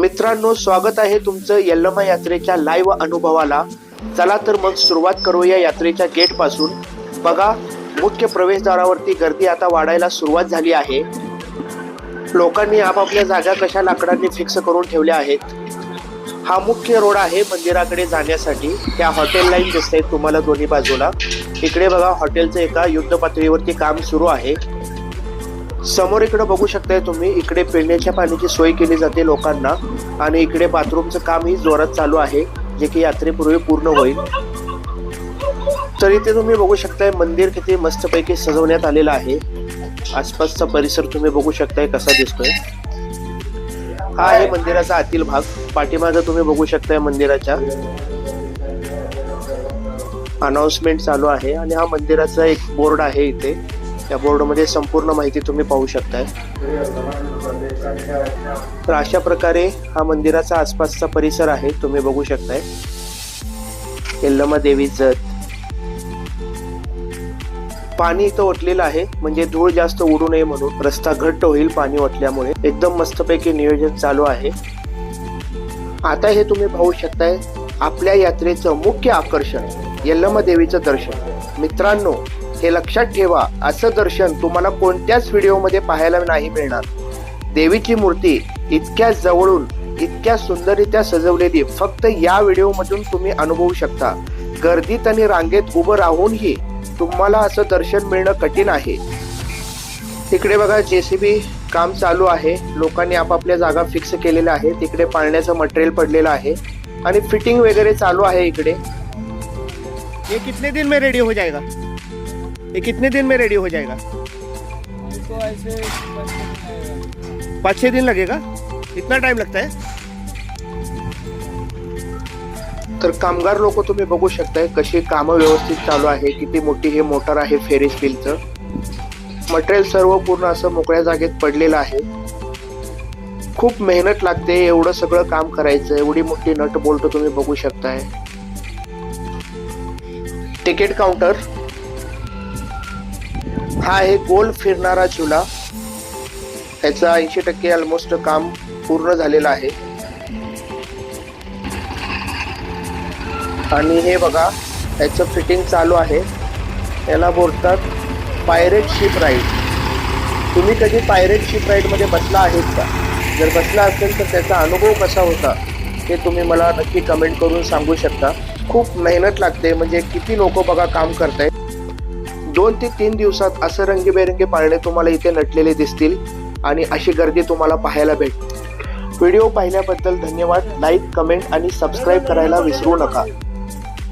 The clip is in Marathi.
मित्रांनो स्वागत आहे तुमचं यल्लमा यात्रेच्या लाईव्ह अनुभवाला. चला तर मग सुरुवात करूया यात्रेच्या गेटपासून. बघा मुख्य प्रवेशद्वारावरती गर्दी आता वाढायला सुरुवात झाली आहे. लोकांनी आपापल्या जागा कशा लाकडांनी फिक्स करून ठेवल्या आहेत? हा मुख्य रोड आहे मंदिराकडे जाण्यासाठी. त्या हॉटेल लाईन दिसत आहेत तुम्हाला दोन्ही बाजूला. इकडे बघा हॉटेलचं एका युद्ध पातळीवरती काम सुरू आहे. समोर इकडे बघू शकताय तुम्ही इकडे पिण्याच्या पाण्याची सोय केली जाते लोकांना आणि इकडे बाथरूमचं कामही जोरात चालू आहे जे की यात्रेपूर्वी पूर्ण होईल. तर इथे तुम्ही बघू शकताय मंदिर किती मस्तपैकी सजवण्यात आलेलं आहे. आसपासचा परिसर तुम्ही बघू शकताय कसा दिसतोय. हा आहे मंदिराचा आतील भाग. पाठीमागं तुम्ही बघू शकताय मंदिराच्या. अनाउन्समेंट चालू आहे आणि हा मंदिराचा एक बोर्ड आहे इथे. या बोर्डमध्ये संपूर्ण माहिती तुम्ही पाहू शकताय. तर अशा प्रकारे हा मंदिराचा आसपासचा परिसर आहे तुम्ही बघू शकताय. यल्लमा देवी जत. पाणी इथं ओतलेलं आहे म्हणजे धूळ जास्त उडू नये म्हणून. रस्ता घट्ट होईल पाणी ओतल्यामुळे. एकदम मस्तपैकी नियोजन चालू आहे. आता हे तुम्ही पाहू शकताय आपल्या यात्रेचं मुख्य आकर्षण यल्लमा देवीचं दर्शन. मित्रांनो हे लक्षात ठेवा असं दर्शन तुम्हाला कोणत्याच व्हिडिओमध्ये पाहायला नाही मिळणार. देवीची मूर्ती इतक्या जवळून इतक्या सुंदररित्या सजवलेली फक्त या व्हिडिओमधून तुम्ही अनुभवू शकता. गर्दीत आणि रांगेत उभं राहूनही तुम्हाला असं दर्शन मिळणं कठीण आहे. तिकडे बघा जेसीबी काम चालू आहे. लोकांनी आपापल्या जागा फिक्स केलेल्या आहे तिकडे पाळण्याचं मटेरियल पडलेलं आहे. आणि फिटिंग वगैरे चालू आहे इकडे. ये कितने दिन में रेडी हो जाएगा? ये कितने दिन में रेडी हो जाएगा? इसको ऐसे। पाँच छः दिन लगेगा? इतना टाइम लगता है? तर कामगार लोक तुम्ही बघू शकताय कशी कामं व्यवस्थित चालू आहे किती मोठी हे मोटर आहे फेरिस व्हीलचं मटेरियल सर्व पूर्ण असं मोकळ्या जागेत पडलेलं आहे. खूप मेहनत लागते एवढं सगळं काम करायचं एवढी मोठी नट बोल्ट तुम्ही बघू शकताय. तिकीट काउंटर हा आहे गोल फिरणारा चुला. त्याचं ऐंशी टक्के ऑलमोस्ट काम पूर्ण झालेलं आहे. आणि हे बघा त्याचं फिटिंग चालू आहे. याला बोलतात पायरेट शिप राईड तुम्ही कधी पायरेट शिप राईडमध्ये बसला आहेत का? जर बसला असेल तर त्याचा अनुभव कसा होता? हे तुम्ही मला नक्की कमेंट करून सांगू शकता. खूप मेहनत लागते म्हणजे किती लोक बघा काम करतायत. दोन ते तीन दिवसात असं रंगीबेरंगी पाळणे तुम्हाला इथे नटलेले दिसतील आणि अशी गर्दी तुम्हाला पाहायला भेट व्हिडिओ पाहिल्याबद्दल धन्यवाद. लाईक कमेंट आणि सबस्क्राईब करायला विसरू नका.